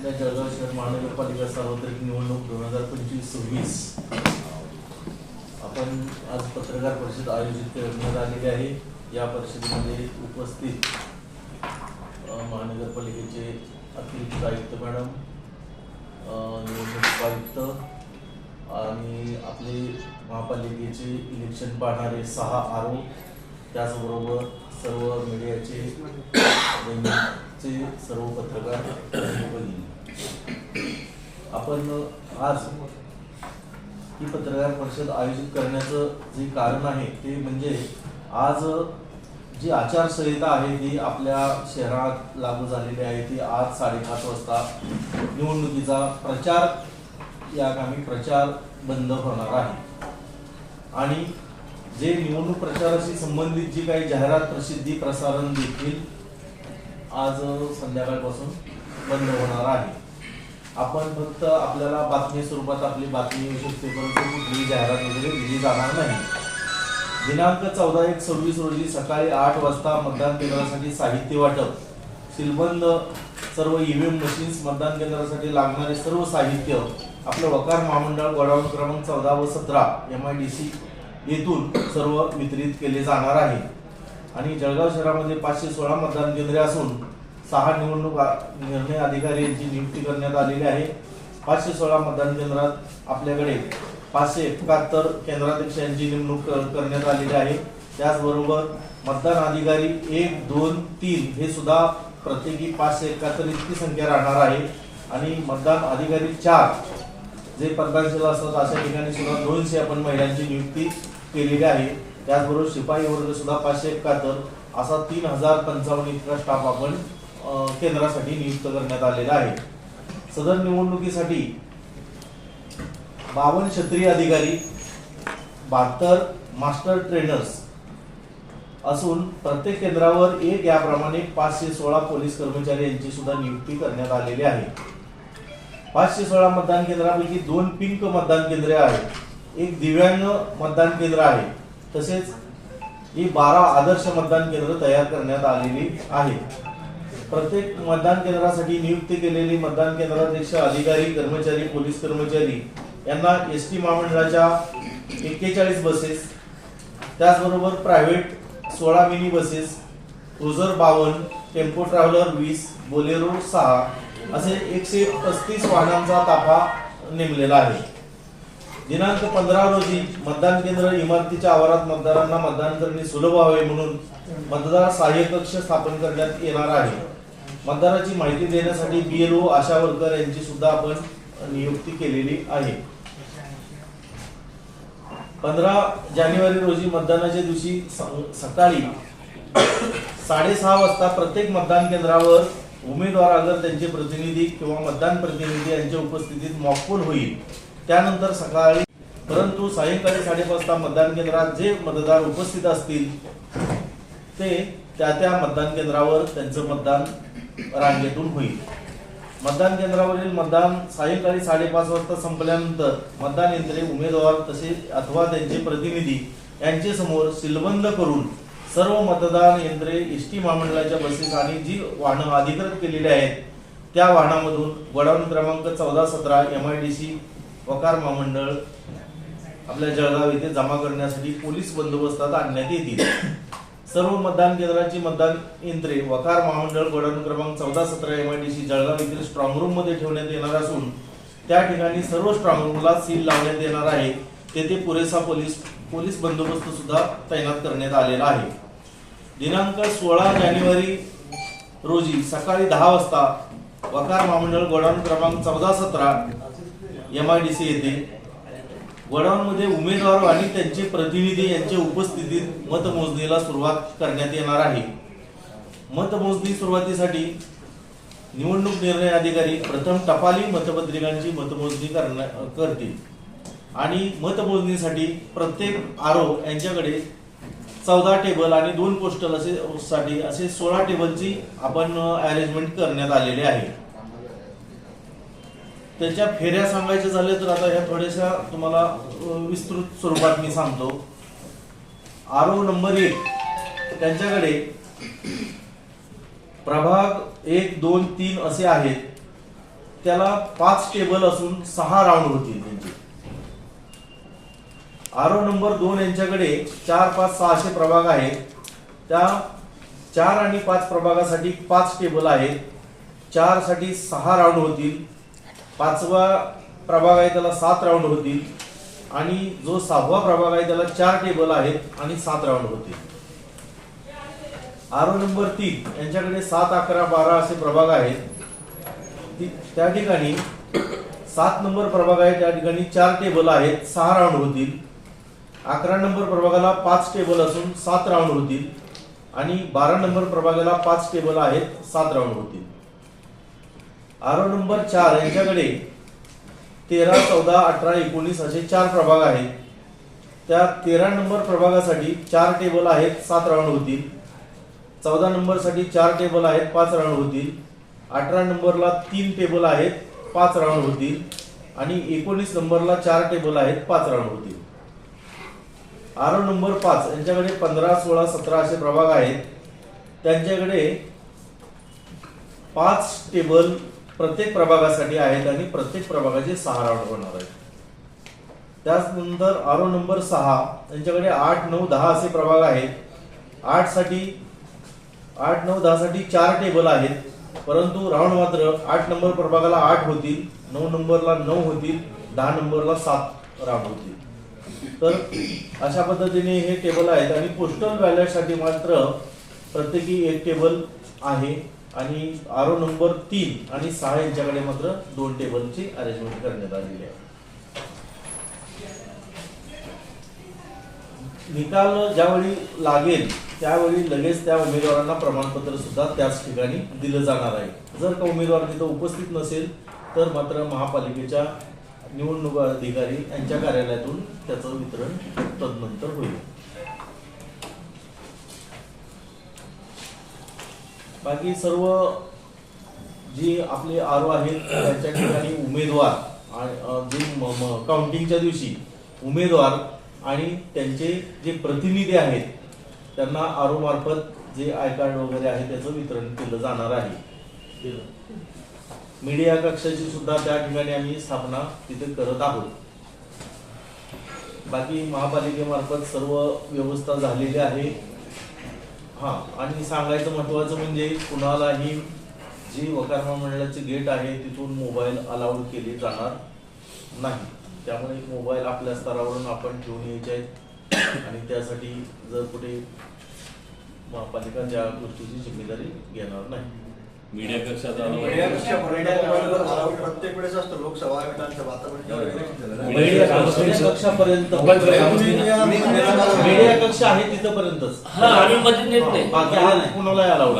आपल्या जळगाव शहर महानगरपालिका सार्वत्रिक निवडणूक दोन हजार पंचवीस सव्वीस. आपण आज पत्रकार परिषद आयोजित करण्यात आलेली आहे. या परिषदेमध्ये उपस्थित महानगरपालिकेचे अतिरिक्त आयुक्त मॅडम निवडणूक उपायुक्त आणि आपले महापालिकेचे इलेक्शन पाहणारे सहा आरो त्याचबरोबर सर्व मीडियाचे चे सर्व पत्रकार आपण आज ही पत्रकार परिषद आयोजित करण्याचं जे कारण आहे ते म्हणजे आज जी आचारसंहिता आहे ती आपल्या शहरात लागू झालेली आहे. ती आज साडेपाच वाजता निवडणुकीचा प्रचार या कामी प्रचार बंद होणार आहे. आणि जे निवडणूक प्रचाराशी संबंधित जी काही जाहिरात प्रसिद्धी प्रसारण देखील आज संध्याकाळपासून बंद होणार आहे. आपण फक्त आपल्याला बातमी स्वरूपात आपली बातमी येऊ शकते परंतु कुठलीही जाहिरात वगैरे दिली जाणार नाही. दिनांक चौदा एक सव्वीस रोजी सकाळी आठ वाजता मतदान केंद्रासाठी साहित्य वाटप. सिलबंद सर्व ईव्हीएम मशीन्स मतदान केंद्रासाठी लागणारे सर्व साहित्य आपलं वकार महामंडळ गोडाऊन क्रमांक चौदा व सतरा एम आय डी सी येथून सर्व वितरित केले जाणार आहे. आणि जळगाव शहरामध्ये पाचशे सोळा मतदान केंद्रे असून सहा निवडणूक निर्णय अधिकारी यांची नियुक्ती करण्यात आलेली आहे. पाचशे सोळा मतदान केंद्रात आपल्याकडे पाचशे एकाहत्तर केंद्राध्यक्ष यांची नेमणूक क- करण्यात आलेली आहे. त्याचबरोबर मतदान अधिकारी एक दोन तीन हे सुद्धा प्रत्येकी पाचशे एकाहत्तर इतकी संख्या राहणार आहे. आणि मतदान अधिकारी चार जे पदभारशील असतात अशा ठिकाणी सुद्धा दोनशे आपण महिलांची नियुक्ती केलेली आहे. त्याचबरोबर शिपाई वर्ग सुद्धा पाचशे एकाहत्तर असा तीन हजार पंचावन्न इतका स्टाफ आपण केंद्रासाठी नियुक्त करण्यात आलेला आहे. सदर निवडणुकीसाठी बावन्न क्षत्रिय अधिकारी बहात्तर मास्टर ट्रेनर्स असून प्रत्येक केंद्रावर एक याप्रमाणे पाचशे सोळा पोलीस कर्मचारी यांची सुद्धा नियुक्ती करण्यात आलेली आहे. पाचशे सोळा मतदान केंद्रापैकी दोन पिंक मतदान केंद्रे आहेत. एक दिव्यांग मतदान केंद्र आहे. तसेच ही बारा आदर्श मतदान केंद्र तयार करण्यात आलेली आहेत प्रत्येक मतदान केंद्रासाठी नियुक्ती केलेली मतदान केंद्राध्यक्ष अधिकारी कर्मचारी पोलीस कर्मचारी यांना एस टी महामंडळाच्या एक्केचाळीस बसेस त्याचबरोबर प्रायव्हेट सोळा मिनी बसेस क्रुझर बावन्न टेम्पो ट्रॅव्हलर वीस बोलेरो सहा असे एकशे पस्तीस वाहनांचा ताफा नेमलेला आहे. दिनांक पंधरा रोजी मतदान केंद्र इमारतीच्या आवारात मतदारांना मतदान करणे सुलभ व्हावे म्हणून मतदार सहाय्य कक्ष स्थापन करण्यात येणार आहे. मतदाराची माहिती देण्यासाठी बीएलओ आशा वर्कर यांची सुद्धा आपण नियुक्ती केलेली आहे. पंधरा जानेवारी रोजी मतदानाच्या दिवशी सकाळी साडेसहा वाजता प्रत्येक मतदान केंद्रावर उमेदवार अगर त्यांचे प्रतिनिधी किंवा मतदान प्रतिनिधी यांच्या उपस्थितीत मॉकपोल होईल. त्यानंतर सकाळी परंतु सायंकाळी साडेपाच वाजता मतदान केंद्रात जे मतदार उपस्थित असतील ते त्या त्या मतदान केंद्रावर त्यांचं मतदान रांगेतून होईल. मतदान केंद्रावरील मतदान सायंकाळी साडेपाच वाजता संपल्यानंतर मतदान यंत्रे उमेदवार तसे अथवा त्यांचे प्रतिनिधी यांचे समोर सीलबंद करून सर्व मतदान यंत्रे एस टी महामंडळाच्या बसेस आणि जी वाहनं अधिकृत केलेली आहेत त्या वाहनामधून गोडाऊन क्रमांक चौदा सतरा एम आय डी सी वकार महामंडळ आपल्या जळगाव येथे जमा करण्यासाठी पोलीस बंदोबस्तात आणण्यात येतील. सर्व मतदान केंद्राची मतदान यंत्रे वकार महामंडळ गोडाऊन क्रमांक चौदा सतरा M I D C Jalgaon येथील स्ट्रॉंग रूममध्ये ठेवण्यात येणार असून त्या ठिकाणी सर्व स्ट्रॉंग रूमला सील लावण्यात येणार आहे. तेथे पुरेसा पोलीस पोलीस बंदोबस्त सुद्धा तैनात करण्यात आलेला आहे. दिनांक सोळा जानेवारी रोजी सकाळी दहा वाजता वकार महामंडळ गोडाऊन क्रमांक चौदा सतरा एम आय डी सी येथे गोडाऊनमध्ये उमेदवार आणि त्यांचे प्रतिनिधी यांच्या उपस्थितीत मतमोजणीला सुरुवात करण्यात येणार आहे. मतमोजणी सुरुवातीसाठी निवडणूक निर्णय अधिकारी प्रथम टपाली मतपत्रिकांची मतमोजणी करण्या करतील. आणि मतमोजणीसाठी प्रत्येक आरो यांच्याकडे चौदा टेबल आणि दोन पोस्टल असे साठी असे सोळा टेबलची आपण अरेंजमेंट करण्यात आलेली आहे. त्याच्या फेऱ्या सांगायच्या झाल्या तर आता ह्या थोड्याशा तुम्हाला विस्तृत स्वरूपात मी सांगतो. आरो नंबर एक त्यांच्याकडे प्रभाग एक दोन तीन असे आहेत. त्याला पाच टेबल असून सहा राऊंड होतील त्यांचे. आरो नंबर दोन यांच्याकडे चार पाच सहाशे प्रभाग आहेत. त्या चार आणि पाच प्रभागासाठी पाच टेबल आहेत. चारसाठी सहा राऊंड होतील. पाचवा प्रभाग आहे त्याला सात राऊंड होतील. आणि जो सहावा प्रभाग आहे त्याला चार टेबल आहेत आणि सात राऊंड होतील. आरो नंबर तीन यांच्याकडे सात अकरा बारा असे प्रभाग आहेत. ती- त्या ठिकाणी सात नंबर प्रभाग आहे त्या ठिकाणी चार टेबल आहेत सहा राऊंड होतील. अकरा नंबर प्रभागाला पाच टेबल असून सात राऊंड होतील. आणि बारा नंबर प्रभागाला पाच टेबल आहेत सात राऊंड होतील. आरो नंबर चार यांच्याकडे तेरा चौदा अठरा एकोणीस असे चार प्रभाग आहेत. त्या तेरा नंबर प्रभागासाठी चार टेबल आहेत सात राऊंड होतील. चौदा नंबरसाठी चार टेबल आहेत पाच राऊंड होतील. अठरा नंबरला तीन टेबल आहेत पाच राऊंड होतील. आणि एकोणीस नंबरला चार टेबल आहेत पाच राऊंड होतील. आरो नंबर पाच यांच्याकडे पंधरा सोळा सतरा असे प्रभाग आहेत. त्यांच्याकडे पाच टेबल प्रत्येक प्रभागासाठी आहेत आणि प्रत्येक प्रभागाचे सहा राऊंड होणार आहेत. त्याचनंतर आरो नंबर सहा त्यांच्याकडे आठ नऊ दहा असे प्रभाग आहेत. आठसाठी आठ नऊ दहा साठी चार टेबल आहेत. परंतु राऊंड मात्र आठ नंबर प्रभागाला आठ होतील नऊ नंबरला नऊ होतील दहा नंबरला सात राऊंड होतील. तर अशा पद्धतीने हे टेबल आहेत आणि पोस्टल बॅलेटसाठी मात्र प्रत्येकी एक टेबल आहे. आणि आरो नंबर तीन आणि सहा यांच्याकडे मात्र दोन टेबलची अरेंजमेंट करण्यात आलेली आहे. निकाल ज्यावेळी लागेल त्यावेळी लगेच त्या उमेदवारांना प्रमाणपत्र सुद्धा त्याच ठिकाणी दिलं जाणार आहे. जर का उमेदवार तिथं उपस्थित नसेल तर मात्र महापालिकेच्या निवडणूक अधिकारी यांच्या कार्यालयातून त्याचं वितरण तदनंतर होईल. बाकी सर्व जी आपले आरो आहेत त्यांच्या ठिकाणी उमेदवार आणि, जे काउंटिंगच्या दिवशी उमेदवार आणि त्यांचे जे प्रतिनिधी आहेत त्यांना आरो मार्फत जे आय कार्ड वगैरे आहे त्याचं वितरण केलं जाणार आहे. मीडिया कक्षाची सुद्धा त्या ठिकाणी आम्ही स्थापना तिथे करत आहोत. बाकी महापालिकेमार्फत सर्व व्यवस्था झालेली आहे. हा आणि सांगायचं महत्वाचं म्हणजे कुणालाही जी वकारमा मंडळाचे गेट आहे तिथून मोबाईल अलाउड केले जाणार नाही. त्यामुळे मोबाईल आपल्या स्तरावरून आपण घेऊन यायचे आहेत. आणि त्यासाठी जर कुठे महापालिका त्या गोष्टीची जिम्मेदारी घेणार नाही. मीडिया कक्षात प्रत्येक वेळेस असतो लोकसभा कक्षापर्यंत मीडिया- कक्ष आहे तिथपर्यंतच. हा आम्ही मध्ये नेत नाही. हा अलाउड